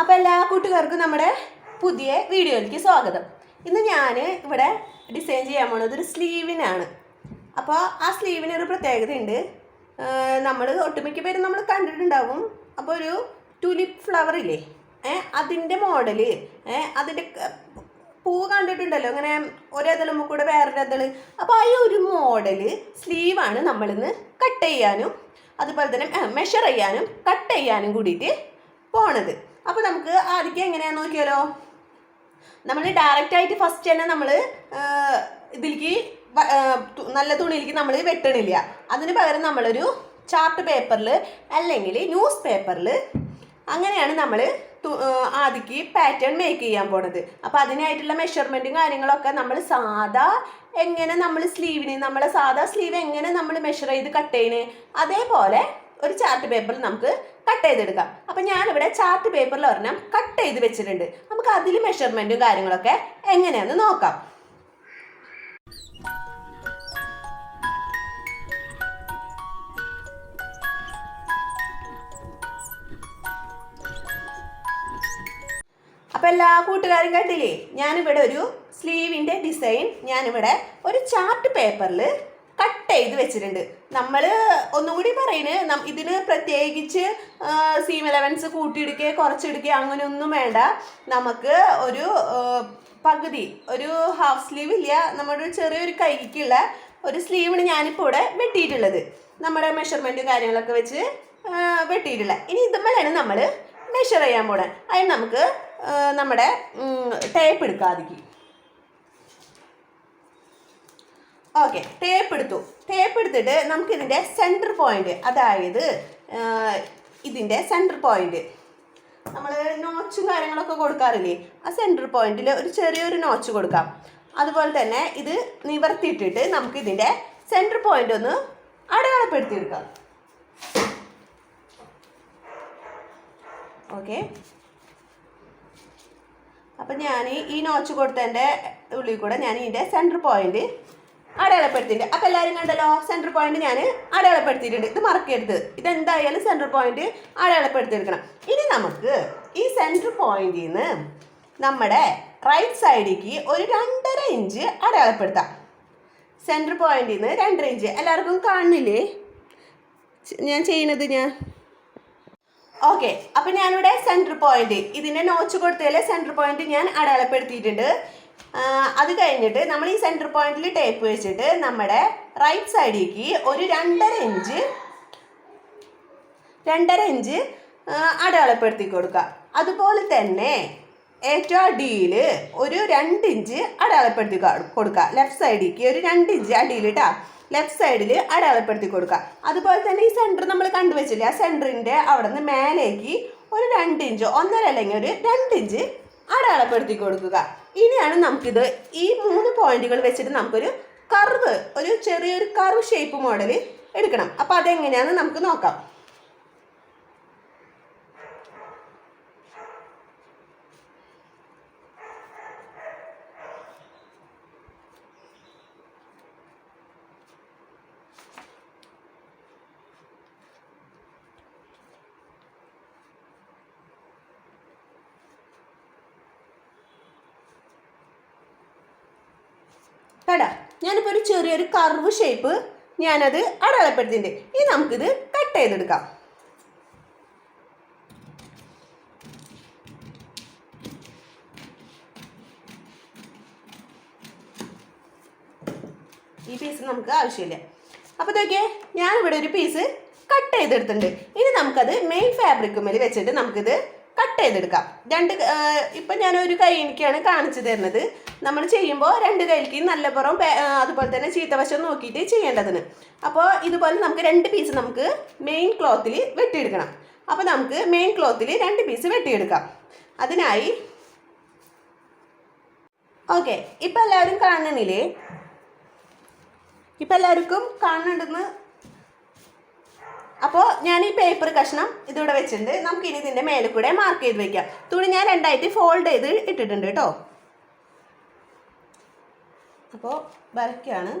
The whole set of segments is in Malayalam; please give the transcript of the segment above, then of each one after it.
അപ്പോൾ എല്ലാ കൂട്ടുകാർക്കും നമ്മുടെ പുതിയ വീഡിയോയിലേക്ക് സ്വാഗതം. ഇന്ന് ഞാൻ ഇവിടെ ഡിസൈൻ ചെയ്യാൻ പോണത് ഒരു സ്ലീവിനാണ്. അപ്പോൾ ആ സ്ലീവിന് ഒരു പ്രത്യേകതയുണ്ട്. നമ്മൾ ഒട്ടുമിക്ക പേരും നമ്മൾ കണ്ടിട്ടുണ്ടാവും. അപ്പോൾ ഒരു ടുലിപ്പ് ഫ്ലവർ ഇല്ലേ? അതിന്റെ മോഡൽ അതിന്റെ പൂ കണ്ടിട്ടുണ്ടല്ലോ. ഇങ്ങനെ ഒരതളും കൂടെ വേറൊരതൾ അപ്പോൾ ആ ഒരു മോഡൽ സ്ലീവാണ് നമ്മളിന്ന് കട്ട് ചെയ്യാനും അതുപോലെ തന്നെ മെഷർ ചെയ്യാനും കട്ട് ചെയ്യാനും കൂടിയിട്ട് പോണത്. അപ്പോൾ നമുക്ക് ആദ്യം എങ്ങനെയാന്ന് നോക്കിയാലോ? നമ്മൾ ഡയറക്റ്റ് ആയിട്ട് ഫസ്റ്റ് തന്നെ നമ്മൾ ഇതിലേക്ക് നല്ല തുണിയിലേക്ക് നമ്മൾ വെട്ടണില്ല. അതിന് പകരം നമ്മളൊരു ചാർട്ട് പേപ്പറിൽ അല്ലെങ്കിൽ ന്യൂസ് പേപ്പറിൽ അങ്ങനെയാണ് നമ്മൾ ആദ്യക്ക് പാറ്റേൺ മേക്ക് ചെയ്യാൻ പോണത്. അപ്പോൾ അതിനായിട്ടുള്ള മെഷർമെന്റും കാര്യങ്ങളൊക്കെ നമ്മൾ സാധാ എങ്ങനെ നമ്മൾ സ്ലീവിന് നമ്മളെ സാധാ സ്ലീവ് എങ്ങനെ നമ്മൾ മെഷർ ചെയ്ത് കട്ട് ചെയ്യണേ? അതേപോലെ ഒരു ചാർട്ട് പേപ്പറിൽ നമുക്ക് കട്ട് ചെയ്തെടുക്കാം. അപ്പം ഞാനിവിടെ ചാർട്ട് പേപ്പറിൽ ഒരെണ്ണം കട്ട് ചെയ്ത് വെച്ചിട്ടുണ്ട്. നമുക്ക് അതിൽ മെഷർമെന്റും കാര്യങ്ങളൊക്കെ എങ്ങനെയാണെന്ന് നോക്കാം. അപ്പോൾ എല്ലാ കൂട്ടുകാരും കണ്ടില്ലേ? ഞാനിവിടെ ഒരു സ്ലീവിന്റെ ഡിസൈൻ ഞാനിവിടെ ഒരു ചാർട്ട് പേപ്പറിൽ ചെയ്ത് വെച്ചിട്ടുണ്ട്. നമ്മൾ ഒന്നുകൂടി പറയുന്നത് ഇതിന് പ്രത്യേകിച്ച് സീം ഇലവൻസ് കൂട്ടിയിടുക്കുക കുറച്ചെടുക്കുക അങ്ങനെയൊന്നും വേണ്ട. നമുക്ക് ഒരു പകുതി ഒരു ഹാഫ് സ്ലീവ് ഇല്ല നമ്മുടെ ചെറിയൊരു കൈക്കുള്ള ഒരു സ്ലീവാണ് ഞാനിപ്പോൾ ഇവിടെ വെട്ടിയിട്ടുള്ളത്. നമ്മുടെ മെഷർമെന്റും കാര്യങ്ങളൊക്കെ വെച്ച് വെട്ടിയിട്ടുള്ളത് വെട്ടിയിട്ടുള്ള. ഇനി ഇതുമ്മലാണ് നമ്മൾ മെഷർ ചെയ്യാൻ പോണേ. അതിന് നമുക്ക് നമ്മുടെ ടേപ്പ് എടുക്കാതിരിക്കും ഓക്കെ ടേപ്പ് എടുത്തു. ടേപ്പ് എടുത്തിട്ട് നമുക്ക് ഇതിന്റെ സെന്റർ പോയിന്റ് അതായത് ഇതിന്റെ സെന്റർ പോയിന്റ് നമ്മൾ നോച്ചും കാര്യങ്ങളൊക്കെ കൊടുക്കാറില്ലേ? ആ സെന്റർ പോയിന്റിൽ ഒരു ചെറിയൊരു നോച്ച് കൊടുക്കാം. അതുപോലെ തന്നെ ഇത് നിവർത്തിയിട്ടിട്ട് നമുക്ക് ഇതിന്റെ സെന്റർ പോയിന്റ് ഒന്ന് അടയാളപ്പെടുത്തിയെടുക്കാം. ഓക്കെ അപ്പം ഞാൻ ഈ നോച്ച് കൊടുത്തതിന്റെ ഉള്ളിൽ കൂടെ ഞാൻ ഇതിന്റെ സെന്റർ പോയിന്റ് അടയാളപ്പെടുത്തിയിട്ടുണ്ട്. അപ്പം എല്ലാവരും കണ്ടല്ലോ സെന്റർ പോയിന്റ് ഞാൻ അടയാളപ്പെടുത്തിയിട്ടുണ്ട്. ഇത് മറക്കരുത് ഇതെന്തായാലും സെന്റർ പോയിന്റ് അടയാളപ്പെടുത്തിയെടുക്കണം. ഇനി നമുക്ക് ഈ സെന്റർ പോയിന്റിൽ നിന്ന് നമ്മുടെ റൈറ്റ് സൈഡിലേക്ക് ഒരു രണ്ടര ഇഞ്ച് അടയാളപ്പെടുത്താം. സെന്റർ പോയിന്റിൽ നിന്ന് രണ്ടര ഇഞ്ച് എല്ലാവർക്കും കാണുന്നില്ലേ? ഞാൻ ചെയ്യണത് ഞാൻ. ഓക്കെ അപ്പം ഞാനിവിടെ സെന്റർ പോയിന്റ് ഇതിന്റെ നോച്ച് കൊടുത്തതിൽ സെന്റർ പോയിന്റ് ഞാൻ അടയാളപ്പെടുത്തിയിട്ടുണ്ട്. അത് കഴിഞ്ഞിട്ട് നമ്മൾ ഈ സെന്റർ പോയിന്റിൽ ടേപ്പ് വെച്ചിട്ട് നമ്മുടെ റൈറ്റ് സൈഡിലേക്ക് ഒരു രണ്ടര ഇഞ്ച് രണ്ടര ഇഞ്ച് അടയാളപ്പെടുത്തി കൊടുക്കുക. അതുപോലെ തന്നെ ഏറ്റവും അടിയിൽ ഒരു രണ്ട് ഇഞ്ച് അടയാളപ്പെടുത്തി കൊടുക്കുക. ലെഫ്റ്റ് സൈഡിലേക്ക് ഒരു രണ്ട് ഇഞ്ച് അടിയിൽ ഇട്ടാ ലെഫ്റ്റ് സൈഡിൽ അടയാളപ്പെടുത്തി കൊടുക്കുക. അതുപോലെ തന്നെ ഈ സെന്റർ നമ്മൾ കണ്ടുവച്ചില്ലേ ആ സെന്ററിന്റെ അവിടെ നിന്ന് മേലേക്ക് ഒരു രണ്ട് ഇഞ്ച് ഒന്നര അല്ലെങ്കിൽ ഒരു രണ്ട് ഇഞ്ച് അടയാളപ്പെടുത്തി കൊടുക്കുക. ഇനിയാണ് നമുക്കിത് ഈ മൂന്ന് പോയിന്റുകൾ വെച്ചിട്ട് നമുക്കൊരു കർവ് ഒരു ചെറിയൊരു കർവ് ഷേപ്പ് മോഡൽ എടുക്കണം. അപ്പോൾ അതെങ്ങനെയാണെന്ന് നമുക്ക് നോക്കാം. കേട്ടോ ഞാനിപ്പോൾ ഒരു ചെറിയൊരു കർവ് ഷേപ്പ് ഞാനത് അടയാളപ്പെടുത്തിയിട്ടുണ്ട്. ഇനി നമുക്കിത് കട്ട് ചെയ്തെടുക്കാം. ഈ പീസ് നമുക്ക് ആവശ്യമില്ല. അപ്പോൾ നോക്കിയേ ഞാനിവിടെ ഒരു പീസ് കട്ട് ചെയ്തെടുത്തിട്ടുണ്ട്. ഇനി നമുക്കത് മെയിൻ ഫാബ്രിക്കുമേൽ വെച്ചിട്ട് നമുക്കിത് കട്ട് ചെയ്തെടുക്കാം. രണ്ട് ഇപ്പം ഞാൻ ഒരു കൈ എനിക്കാണ് കാണിച്ചു തരുന്നത്. നമ്മൾ ചെയ്യുമ്പോൾ രണ്ട് കൈക്ക് നല്ല പുറം അതുപോലെ തന്നെ ചീത്തവശം നോക്കിയിട്ട് ചെയ്യേണ്ടതിന്. അപ്പോൾ ഇതുപോലെ നമുക്ക് രണ്ട് പീസ് നമുക്ക് മെയിൻ ക്ലോത്തിൽ വെട്ടിയെടുക്കണം. അപ്പോൾ നമുക്ക് മെയിൻ ക്ലോത്തിൽ രണ്ട് പീസ് വെട്ടിയെടുക്കാം. അതിനായി ഓക്കെ ഇപ്പം എല്ലാവരും കാണുന്നില്ലേ? ഇപ്പം എല്ലാവർക്കും കാണുന്നുണ്ടെന്ന് അപ്പോൾ ഞാൻ ഈ പേപ്പർ കഷ്ണം ഇതിവിടെ വെച്ചിട്ടുണ്ട്. നമുക്ക് ഇനി ഇതിന്റെ മേലെ കൂടെ മാർക്ക് ചെയ്ത് വെക്കാം. തുണി ഞാൻ രണ്ടായിട്ട് ഫോൾഡ് ചെയ്ത് ഇട്ടിട്ടുണ്ട് കേട്ടോ. അപ്പോൾ വരയ്ക്കുകയാണ്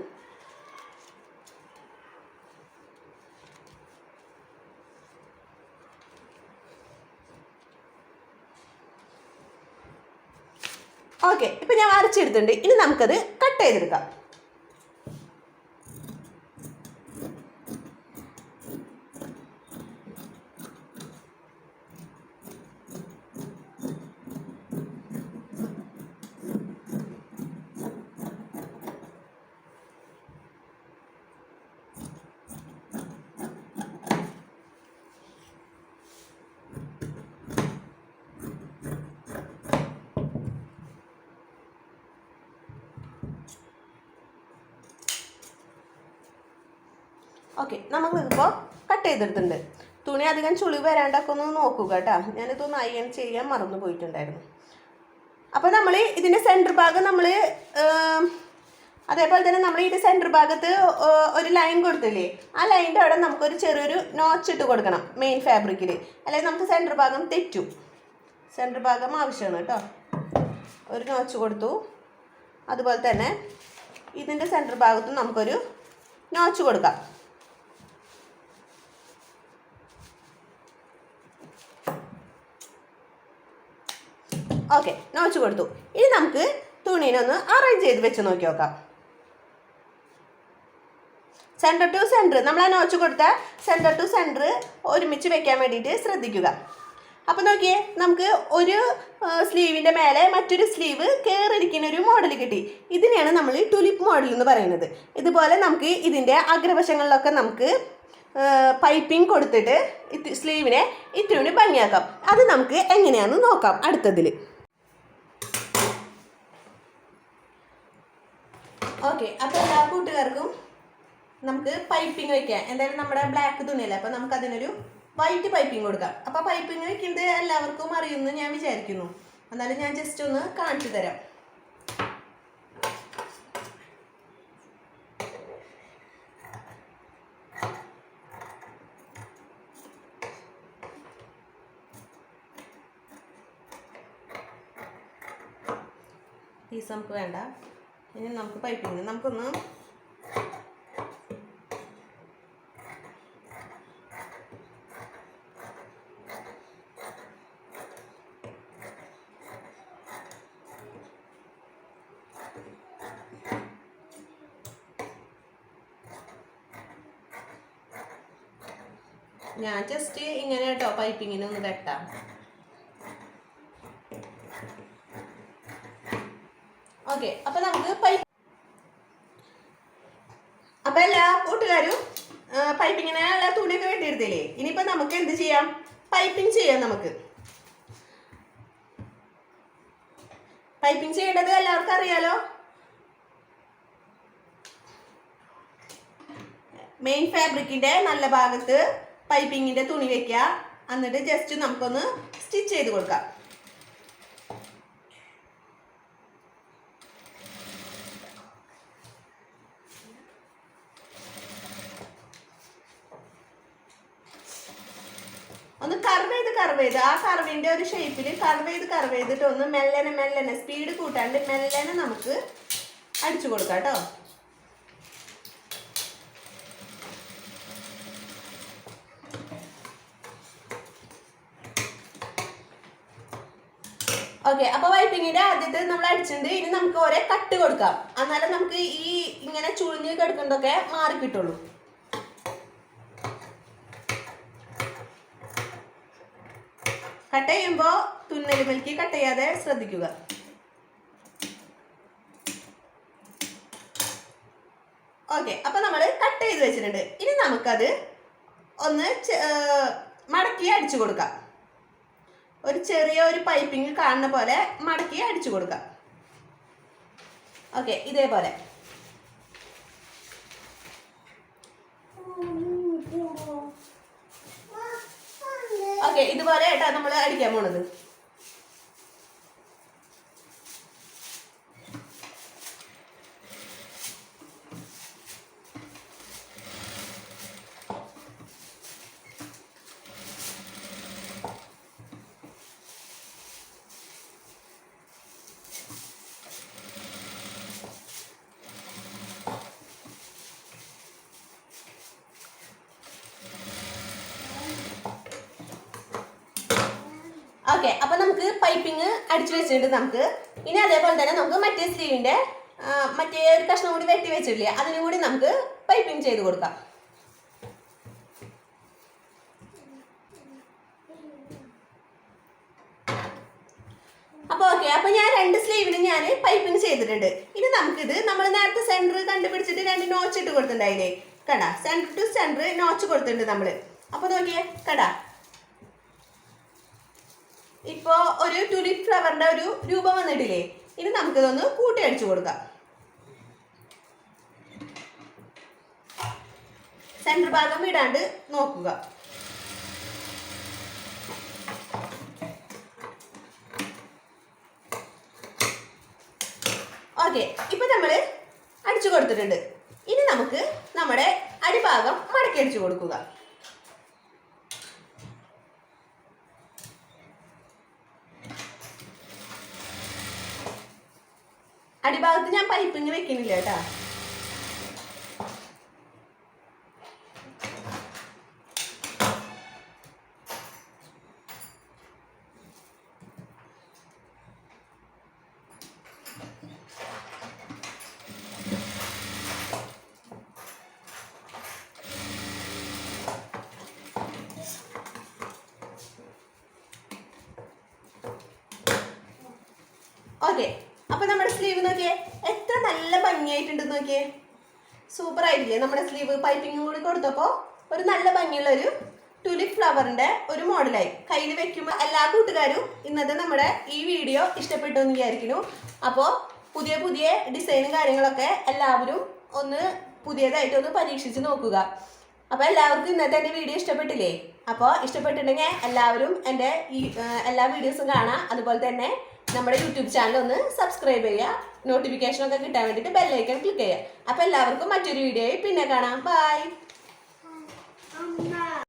ഓക്കെ ഇപ്പം ഞാൻ വരച്ചെടുത്തിട്ടുണ്ട്. ഇനി നമുക്കത് കട്ട് ചെയ്തെടുക്കാം. ഓക്കെ നമ്മളിപ്പോൾ കട്ട് ചെയ്തിട്ടുണ്ട് തുണി അധികം ചുളി വരാണ്ടൊക്കെ ഒന്ന് നോക്കുക കേട്ടോ. ഞാനിതൊന്ന് അയൺ ചെയ്യാൻ മറന്നു പോയിട്ടുണ്ടായിരുന്നു. അപ്പോൾ നമ്മൾ ഇതിന്റെ സെന്റർ ഭാഗം നമ്മൾ അതേപോലെ തന്നെ നമ്മൾ ഇതിന്റെ സെന്റർ ഭാഗത്ത് ഒരു ലൈൻ കൊടുത്തില്ലേ? ആ ലൈന്റെ അവിടെ നമുക്കൊരു ചെറിയൊരു നോച്ച് ഇട്ട് കൊടുക്കണം മെയിൻ ഫാബ്രിക്കിൽ അല്ലെങ്കിൽ നമുക്ക് സെന്റർ ഭാഗം തെറ്റും. സെന്റർ ഭാഗം ആവശ്യമാണ് കേട്ടോ. ഒരു നോച്ച് കൊടുത്തു. അതുപോലെ തന്നെ ഇതിന്റെ സെന്റർ ഭാഗത്തും നമുക്കൊരു നോച്ച് കൊടുക്കാം. ഓക്കെ നോച്ച് കൊടുത്തു. ഇനി നമുക്ക് തുണീനെ ഒന്ന് അറേഞ്ച് ചെയ്ത് വെച്ച് നോക്കി നോക്കാം. സെന്റർ ടു സെന്റർ നമ്മൾ ആ നോച്ച് കൊടുത്ത സെന്റർ ടു സെന്റർ ഒരുമിച്ച് വെക്കാൻ വേണ്ടിയിട്ട് ശ്രദ്ധിക്കുക. അപ്പോൾ നോക്കിയേ നമുക്ക് ഒരു സ്ലീവിന്റെ മേലെ മറ്റൊരു സ്ലീവ് കയറിയിരിക്കുന്ന ഒരു മോഡൽ കിട്ടി. ഇതിനെയാണ് നമ്മൾ ടുലിപ്പ് മോഡൽ എന്ന് പറയുന്നത്. ഇതുപോലെ നമുക്ക് ഇതിന്റെ അഗ്രവശങ്ങളിലൊക്കെ നമുക്ക് പൈപ്പിംഗ് കൊടുത്തിട്ട് സ്ലീവിനെ ഇത്തിരി ഭംഗിയാക്കാം. അത് നമുക്ക് എങ്ങനെയാണെന്ന് നോക്കാം അടുത്തതിൽ ഓക്കെ അപ്പോൾ എല്ലാ കൂട്ടുകാർക്കും നമുക്ക് പൈപ്പിംഗ് വെക്കാം. എന്തായാലും നമ്മുടെ ബ്ലാക്ക് തുണിയല്ലേ അപ്പോൾ നമുക്ക് അതിനൊരു വൈറ്റ് പൈപ്പിംഗ് കൊടുക്കാം. അപ്പോൾ പൈപ്പിംഗ് വെക്കുന്നത് എല്ലാവർക്കും അറിയുമെന്ന് ഞാൻ വിചാരിക്കുന്നു. എന്നാലും ഞാൻ ജസ്റ്റ് ഒന്ന് കാണിച്ചു തരാം. പീസ് നമുക്ക് വേണ്ട. ഇനി നമുക്ക് പൈപ്പിങ് നമുക്കൊന്ന് ഞാൻ ജസ്റ്റ് ഇങ്ങനെ കേട്ടോ പൈപ്പിങ്ങിന് ഒന്ന് വെട്ടാം. ഓക്കെ അപ്പൊ നമുക്ക് പൈപ്പ് അപ്പൊ എല്ലാ കൂട്ടുകാരും പൈപ്പിങ്ങിനെ എല്ലാ തുണിയൊക്കെ വെട്ടിയെടുത്തില്ലേ ഇനിയിപ്പോ നമുക്ക് എന്ത് ചെയ്യാം? പൈപ്പിംഗ് ചെയ്യാം നമുക്ക്. പൈപ്പിംഗ് ചെയ്യേണ്ടത് എല്ലാവർക്കും അറിയാലോ? മെയിൻ ഫാബ്രിക്കിന്റെ നല്ല ഭാഗത്ത് പൈപ്പിങ്ങിന്റെ തുണി വെക്കുക. എന്നിട്ട് ജസ്റ്റ് നമുക്കൊന്ന് സ്റ്റിച്ച് ചെയ്ത് കൊടുക്കാം. ഒന്ന് കർവ് ചെയ്ത് കർവ് ചെയ്ത്. ആ കർവിന്റെ ഒരു ഷേപ്പിൽ കർവ് ചെയ്ത് കർവ് ചെയ്തിട്ട് ഒന്ന് മെല്ലനെ മെല്ലനെ സ്പീഡ് കൂട്ടാണ്ട് മെല്ലനെ നമുക്ക് അടിച്ചു കൊടുക്കാം കേട്ടോ ഓക്കെ അപ്പൊ വൈപ്പിങ്ങിന്റെ ആദ്യത്തെ നമ്മൾ അടിച്ചിട്ടുണ്ട്. ഇനി നമുക്ക് ഒരേ കട്ട് കൊടുക്കാം. എന്നാലും നമുക്ക് ഈ ഇങ്ങനെ ചുളിഞ്ഞ് കിടക്കുന്നതൊക്കെ മാറി കിട്ടുള്ളൂ കട്ട് ചെയ്യുമ്പോൾ തുന്നലുമൽക്ക് കട്ട് ചെയ്യാതെ ശ്രദ്ധിക്കുക. ഓക്കെ അപ്പൊ നമ്മൾ കട്ട് ചെയ്ത് വെച്ചിട്ടുണ്ട്. ഇനി നമുക്കത് ഒന്ന് മടക്കി അടിച്ചു കൊടുക്കാം. ഒരു ചെറിയ ഒരു പൈപ്പിംഗ് കാണുന്ന പോലെ മടക്കി അടിച്ചു കൊടുക്കാം. ഓക്കെ ഇതേപോലെ. ഓക്കെ ഇതുപോലെ ഏട്ടാ നമ്മൾ അടിക്കാൻ പോണത്. ഓക്കെ അപ്പൊ നമുക്ക് പൈപ്പിംഗ് അടിച്ചു വെച്ചിട്ടുണ്ട് നമുക്ക്. ഇനി അതേപോലെ തന്നെ നമുക്ക് മറ്റേ സ്ലീവിന്റെ മറ്റേ ഒരു കഷ്ണം കൂടി വെട്ടി വെച്ചിട്ടില്ലേ അതിനും കൂടി നമുക്ക് പൈപ്പിംഗ് ചെയ്ത് കൊടുക്കാം. അപ്പോൾ ഓക്കെ അപ്പോൾ ഞാൻ രണ്ട് സ്ലീവിന് ഞാൻ പൈപ്പിംഗ് ചെയ്തിട്ടുണ്ട്. ഇനി നമുക്കിത് നമ്മൾ നേരത്തെ സെന്റർ കണ്ടുപിടിച്ചിട്ട് രണ്ട് നോച്ച് ഇട്ട് കൊടുത്തിട്ടുണ്ടായില്ലേ? കടാ സെന്റർ ടു സെന്റർ നോച്ച് കൊടുത്തിട്ടുണ്ട് നമ്മൾ അപ്പോൾ നോക്കിയേ കടാ. ഇപ്പോൾ ഒരു ടുലിപ്പ് ഫ്ലവറിന്റെ ഒരു രൂപം വന്നിട്ടില്ലേ? ഇനി നമുക്കിതൊന്ന് കൂട്ടി അടിച്ചു കൊടുക്കാം. സെന്റർ ഭാഗം ഇടാണ്ട് നോക്കുക. ഓക്കെ ഇപ്പൊ നമ്മൾ അടിച്ചു കൊടുത്തിട്ടുണ്ട്. ഇനി നമുക്ക് നമ്മുടെ അടിഭാഗം മടക്കി അടിച്ചു കൊടുക്കുക. അടിഭാഗത്ത് ഞാൻ പൈപ്പിങ് വെക്കുന്നില്ല കേട്ടാ ഓക്കെ അപ്പൊ നമ്മുടെ സ്ലീവ് നോക്കിയേ എത്ര നല്ല ഭംഗിയായിട്ടുണ്ട് നോക്കിയേ. സൂപ്പർ ആയിരിക്കും നമ്മുടെ സ്ലീവ് പൈപ്പിങ്ങും കൂടി കൊടുത്തപ്പോൾ ഒരു നല്ല ഭംഗിയുള്ള ഒരു ടുലിപ്പ് ഫ്ലവറിന്റെ ഒരു മോഡലായി കയ്യിൽ വെക്കുമ്പോൾ എല്ലാ കൂട്ടുകാരും ഇന്നത്തെ നമ്മുടെ ഈ വീഡിയോ ഇഷ്ടപ്പെട്ടു എന്ന് വിചാരിക്കുന്നു. അപ്പോൾ പുതിയ പുതിയ ഡിസൈനും കാര്യങ്ങളൊക്കെ എല്ലാവരും ഒന്ന് പുതിയതായിട്ട് ഒന്ന് പരീക്ഷിച്ച് നോക്കുക. അപ്പോൾ എല്ലാവർക്കും ഇന്നത്തെ എന്റെ വീഡിയോ ഇഷ്ടപ്പെട്ടില്ലേ? അപ്പോൾ ഇഷ്ടപ്പെട്ടിട്ടുണ്ടെങ്കിൽ എല്ലാവരും എന്റെ ഈ എല്ലാ വീഡിയോസും കാണാം. അതുപോലെ തന്നെ നമ്മുടെ യൂട്യൂബ് ചാനൽ ഒന്ന് സബ്സ്ക്രൈബ് ചെയ്യുക. നോട്ടിഫിക്കേഷൻ ഒക്കെ കിട്ടാൻ വേണ്ടിയിട്ട് ബെല്ലൈക്കൺ ക്ലിക്ക് ചെയ്യുക. അപ്പോൾ എല്ലാവർക്കും മറ്റൊരു വീഡിയോയിൽ പിന്നെ കാണാം. ബൈ